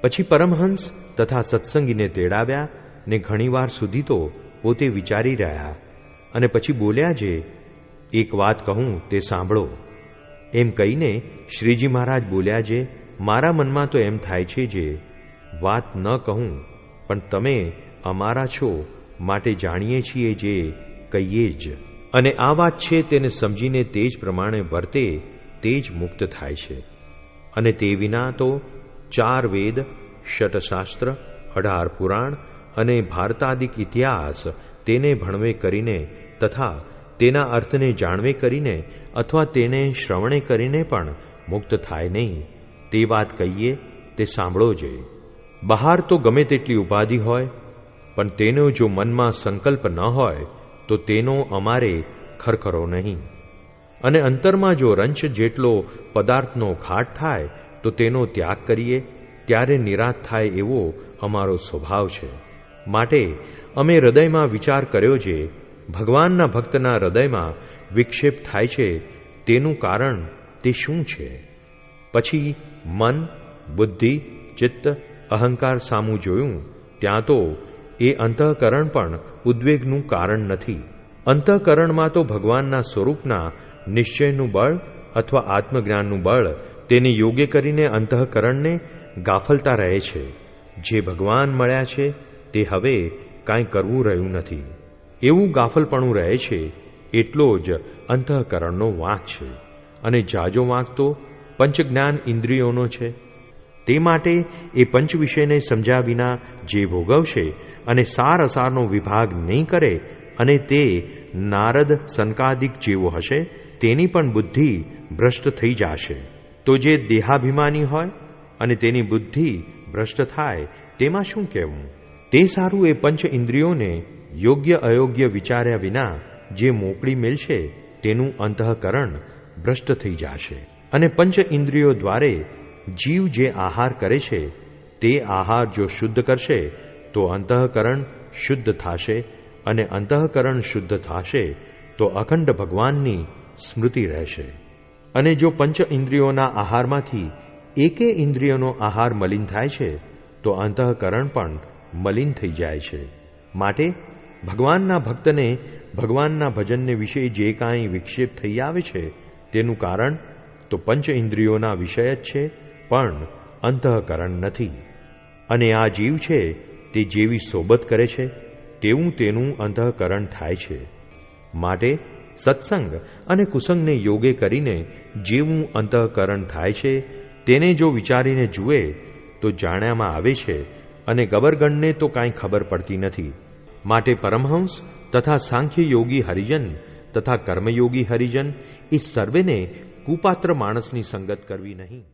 પછી પરમહંસ તથા સત્સંગીને તેડાવ્યા ને ઘણીવાર સુધી તો પોતે વિચારી રહ્યા અને પછી બોલ્યા જે, એક વાત કહું, તે સાંભળો. એમ કહીને શ્રીજી મહારાજ બોલ્યા જે, મારા મનમાં તો એમ થાય છે જે, વાત ન કહું, પણ તમે અમારા છો માટે જાણીએ છીએ જે, કહીએ જ. અને આ વાત છે તેને સમજીને તે જ પ્રમાણે વર્તે, તે જ મુક્ત થાય છે. અને તે વિના તો ચાર વેદ શટશાસ્ત્ર અઢાર પુરાણ અને ભારતાદિક ઇતિહાસ તેને ભણવે કરીને તથા તેના અર્થને જાણવે કરીને અથવા તેને શ્રવણે કરીને પણ મુક્ત થાય નહીં. તે વાત કહીએ, તે સાંભળો જે. બહાર તો ગમે તેટલી ઉપાધિ હોય, પણ તેનો જો મનમાં સંકલ્પ ન હોય, તો તેનો અમારે ખરખરો નહીં. અને અંતરમાં જો રંશ જેટલો પદાર્થનો ઘાટ થાય તો તેનો ત્યાગ કરીએ, ત્યારે નિરાશ થાય એવો અમારો સ્વભાવ છે. માટે અમે હૃદયમાં વિચાર કર્યો છે ભગવાનના ભક્તના હૃદયમાં વિક્ષેપ થાય છે, તેનું કારણ તે શું છે? પછી મન, બુદ્ધિ, ચિત્ત, અહંકાર સામું જોયું, ત્યાં તો એ અંતઃકરણ પણ ઉદ્વેગનું કારણ નથી. અંતઃકરણમાં તો ભગવાનના સ્વરૂપના નિશ્ચયનું બળ અથવા આત્મજ્ઞાનનું બળ તેને યોગ્ય કરીને અંતઃકરણને ગાફલતા રહે છે. જે ભગવાન મળ્યા છે, તે હવે કાંઈ કરવું રહ્યું નથી. એવું ગાફલપણું રહે છે, એટલો જ અંતઃકરણનો વાંક છે. અને જાજો વાંક તો પંચજ્ઞાન ઇન્દ્રિયોનો છે. તે માટે એ પંચ વિષયને સમજ્યા વિના જે ભોગવશે અને સાર અસારનો વિભાગ નહીં કરે અને તે નારદ સંકાદિક જેવો હશે, તેની પણ બુદ્ધિ ભ્રષ્ટ થઈ જશે. તો જે દેહાભિમાની હોય અને તેની બુદ્ધિ ભ્રષ્ટ થાય, તેમાં શું કહેવું? તે સારું એ પંચ ઇન્દ્રિયોને યોગ્ય અયોગ્ય વિચાર્યા વિના જે મોકળી મેળશે, તેનું અંતઃકરણ ભ્રષ્ટ થઈ જશે. અને પંચ ઇન્દ્રિયો દ્વારે જીવ જે આહાર કરે છે, તે આહાર જો શુદ્ધ કરશે, તો અંતઃકરણ શુદ્ધ થશે અને અંતઃકરણ શુદ્ધ થશે, તો અખંડ ભગવાનની સ્મૃતિ રહેશે. અને જો પંચ ઇન્દ્રિયોના આહારમાંથી એકે ઇન્દ્રિયોનો આહાર મલિન થાય છે, તો અંતઃકરણ પણ મલિન થઈ જાય છે. માટે ભગવાનના ભક્તને ભગવાનના ભજનને વિશે જે કાંઈ વિક્ષેપ થઈ આવે છે, તેનું કારણ તો પંચ ઇન્દ્રિયોના વિષય જ છે, પણ અંતઃકરણ નથી. અને આ જીવ છે, તે જેવી સોબત કરે છે, તેવું તેનું અંતઃકરણ થાય છે. માટે સત્સંગ અને કુસંગને યોગે કરીને જેવું અંતઃકરણ થાય છે, તેને જો વિચારીને જુએ, તો જાણ્યામાં આવે છે અને ગબરગણને તો કાંઈ ખબર પડતી નથી. માટે પરમહંસ તથા સાંખ્ય યોગી હરિજન તથા કર્મયોગી હરિજન એ સર્વેને કુપાત્ર માણસની સંગત કરવી નહીં.